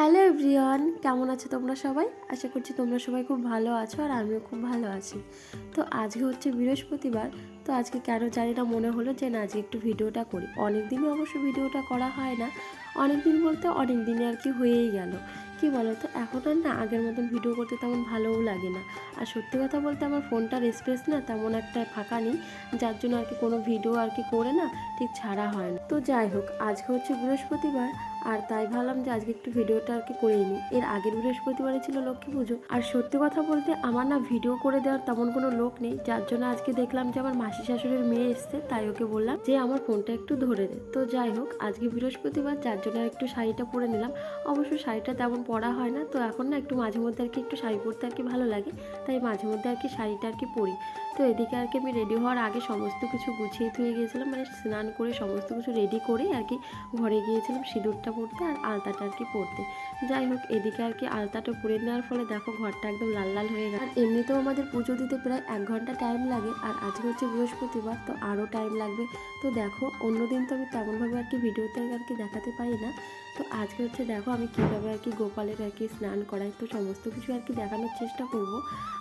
Hello everyone, কেমন আছো তোমরা সবাই? আশা করছি তোমরা সবাই খুব ভালো আছো আর আমিও খুব ভালো আছি। তো আজকে হচ্ছে বৃহস্পতিবার, তো আজকে কেন জানি না মনে হলো যে না, আজকে একটু ভিডিওটা করি। অনেক দিনই অবশ্য ভিডিওটা করা হয় না, অনেক দিন বলতে অনেক দিনে আর কি হয়েই গেল। কি বলো তো এখন আর না আগের মতন ভিডিও করতে তেমন ভালোও লাগে না। আর সত্যি কথা বলতে আমার ফোনটার স্পেস না তেমন একটা ফাঁকা নেই। যার জন্য আর কি কোনো ভিডিও আর কি করে না ঠিক ছাড়া হয় না। তো যাই হোক, আজকে হচ্ছে বৃহস্পতিবার। আর তাই ভাবলাম যে আজকে একটু ভিডিওটা আর কি করেই নিই। এর আগের বৃহস্পতিবারে ছিল লক্ষ্মী পুজো। আর সত্যি কথা বলতে আমার না ভিডিও করে দেওয়ার তেমন কোনো লোক নেই। যার জন্য আজকে দেখলাম যে আমার মাসি শাশুড়ির মেয়ে এসছে, তাই ওকে বললাম যে আমার ফোনটা একটু ধরে দে। তো যাই হোক, আজকে বৃহস্পতিবার, যার জন্য একটু শাড়িটা পরে নিলাম। অবশ্য শাড়িটা তেমন পরা হয় না তো এখন না একটু মাঝে মধ্যে আর কি একটু শাড়ি পরতে আর কি ভালো লাগে তাই মাঝে মধ্যে আর কি শাড়িটা আর কি পরি তো এদিকে আর কি আমি রেডি হওয়ার আগে সমস্ত কিছু গুছিয়ে থুয়ে গিয়েছিলাম মানে স্নান করে সমস্ত কিছু রেডি করে আর কি ঘরে গিয়েছিলাম সিঁদুরটা পরতে আর আলতাটা আর কি পরতে যাই হোক এদিকে আর কি আলতাটা পরে নেওয়ার ফলে দেখো ঘরটা একদম লাল লাল হয়ে গেল আর এমনিতেও আমাদের পুজো দিতে প্রায় এক ঘণ্টা টাইম লাগে আর আজকে হচ্ছে বৃহস্পতিবার তো আরও টাইম লাগবে তো দেখো অন্যদিন তো আমি তেমনভাবে আর কি ভিডিওতে আর কি দেখাতে পারি না তো আজকে হচ্ছে দেখো আমি কীভাবে আর কি গোপালের আর কি স্নান করাই, তো সমস্ত কিছু আর কি দেখানোর চেষ্টা করব।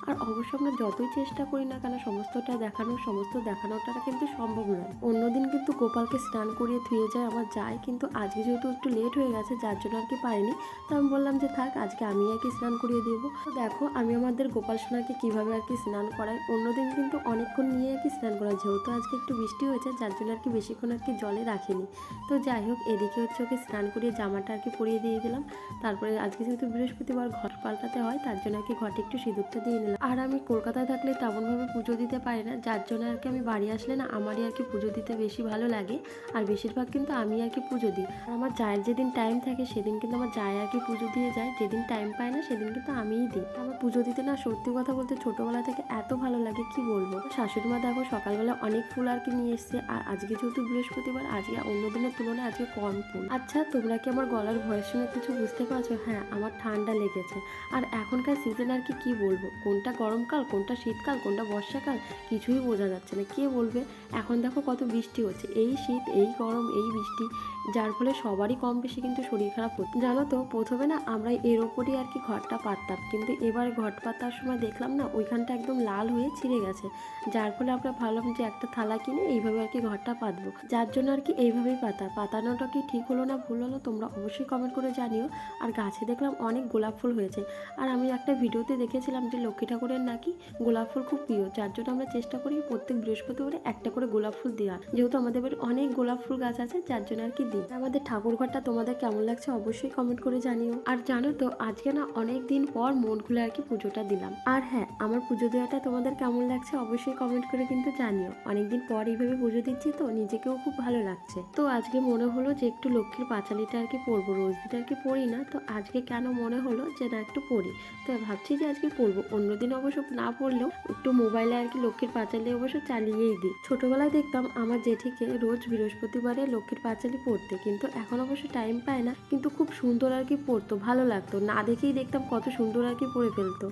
আর অবশ্য আমরা যতই চেষ্টা করি না কেন, সমস্তটা দেখানো, সমস্ত দেখানোটা কিন্তু সম্ভব নয়। অন্যদিন কিন্তু গোপালকে স্নান করিয়ে ধুয়ে যায়, আমার যায়, কিন্তু আজকে যেহেতু একটু লেট হয়ে গেছে, যার জন্য আর কি পারিনি। তো আমি বললাম যে থাক, আজকে আমি আর কি স্নান করিয়ে দেবো। তো দেখো, আমি আমাদের গোপাল সোনাকে কীভাবে আর কি স্নান করাই, অন্যদিন কিন্তু অনেকক্ষণ নিয়ে আর কি স্নান করাই, যেহেতু আজকে একটু বৃষ্টি হয়েছে, যার জন্য আর কি বেশিক্ষণ আর কি জলে রাখিনি। তো যাই হোক, এদিকে হচ্ছে ওকে স্নান করিয়ে জামাটা আর কি পরিয়ে দিয়ে দিলাম। তারপরে আজকে যেহেতু বৃহস্পতিবার ঘর পাল্টাতে হয়, তার জন্য আর কি ঘটে একটু সিঁদুরটা দিয়ে নিলাম। আর আমি কলকাতায় থাকলে তেমনভাবে পুজো দিতে পারি না, যার জন্য আর কি আমি বাড়ি আসলে না আমারই আর কি পুজো দিতে বেশি ভালো লাগে। আর বেশিরভাগ কিন্তু আমি আর কি পুজো দিই। আর আমার জায়ের যেদিন টাইম থাকে, সেদিন কিন্তু আমার জায় আর কি পুজো দিয়ে যায়। যেদিন টাইম পায় না, সেদিন কিন্তু আমিই দিই। আমার পুজো দিতে না সত্যি কথা বলতে ছোটোবেলা থেকে এত ভালো লাগে, কি বলব? শাশুড়ি মা দেখো, সকালবেলা অনেক ফুল আর কি নিয়ে এসছে। আর আজকে যেহেতু বৃহস্পতিবার, আজকে অন্য দিনের তুলনায় আজকে কম ফুল। আচ্ছা তোমরা কি আমার গলার ভয়েস শুনে কিছু বুঝতে পারছ? হ্যাঁ আমার ঠান্ডা লেগেছে। আর এখনকার সিজন আর কি কি বলব? কোনটা গরমকাল, কোনটা শীতকাল, কোনটা বর্ষাকাল, কিছুই বোঝা যাচ্ছে না। কে বলবে? এখন দেখো কত বৃষ্টি হচ্ছে। এই শীত, এই গরম, এই বৃষ্টি, যার ফলে সবারই কম বেশি কিন্তু শরীর খারাপ হচ্ছে। জানো তো, প্রথমে না আমরা এর ওপরই আর কি ঘরটা পাততাম। কিন্তু এবার ঘট পাতার সময় দেখলাম না, ওইখানটা একদম লাল হয়ে ছিঁড়ে গেছে। যার ফলে আমরা ভাবলাম যে একটা থালা কিনে এইভাবে আর কি ঘরটা পাতবো। যার জন্য আর কি এইভাবেই পাতা। পাতানোটা কি ঠিক হলো না ভুল হলো তোমরা অবশ্যই কমেন্ট করে জানিও। আর গাছে দেখলাম অনেক গোলাপ ফুল হয়েছে। আর আমি একটা ভিডিওতে দেখেছিলাম যে লক্ষ্মী ঠাকুরের নাকি গোলাপ ফুল খুব প্রিয়। যার জন্য আমরা চেষ্টা করি প্রত্যেক বৃহস্পতিবারে একটা করে গোলাপ ফুল দেওয়ার। যেহেতু আমাদের বাড়ি অনেক গোলাপ ফুল গাছ আছে, যার জন্য আর কি দিই। আমাদের ঠাকুর ঘরটা তোমাদের কেমন লাগছে অবশ্যই কমেন্ট করে জানিও। আর জানো তো, আজকে না অনেক দিন পর মন খুলে আর কি পুজোটা দিলাম। আর হ্যাঁ আমার পুজো দেওয়াটা তোমাদের কেমন লাগছে অবশ্যই কমেন্ট করে কিন্তু জানিও। অনেকদিন পর এইভাবে পুজো দিচ্ছি তো, নিজেকেও খুব ভালো লাগছে। তো আজকে মনে হলো যে একটু লক্ষ্মীর পাঁচালিটা কি পরবো? রোজ দিন আর কি পড়ি না। তো আজকে কেন মনে হলো যে না একটু পড়ি তো ভাবছি যে আজকে পড়ব অন্যদিন অবশ্য না পড়লেও একটু মোবাইলে আর কি লক্ষ্মীর পাঁচালি অবশ্য চালিয়েই দিই। ছোটবেলায় দেখতাম আমার জেঠিকে রোজ বৃহস্পতিবারে লক্ষ্মীর পাঁচালি পড়তে কিন্তু এখন অবশ্য টাইম পায় না। কিন্তু খুব সুন্দর আর কি পড়তো ভালো লাগতো। না দেখেই দেখতাম কত সুন্দর আর কি পড়ে ফেলতো।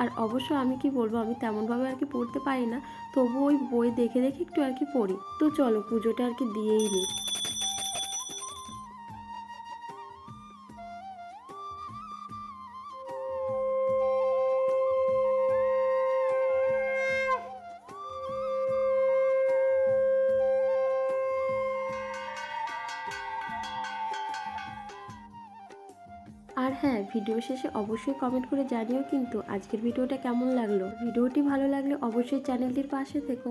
আর অবশ্য আমি কি বলব, আমি তেমনভাবে আর কি পড়তে পারি না। তবু ওই বই দেখে দেখে একটু আর কি পড়ি তো চলো পুজোটা আর কি দিয়েই নিই। আর হ্যাঁ ভিডিও শেষে অবশ্যই কমেন্ট করে জানিও কিন্তু আজকের ভিডিওটা কেমন লাগল? ভিডিওটি ভালো লাগলে অবশ্যই চ্যানেলটির পাশে থেকো।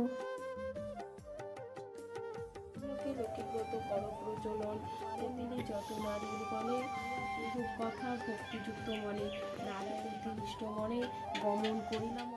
কথা ভক্তিযুক্ত মনে, নারী ইষ্ট মনে, গমন করিলাম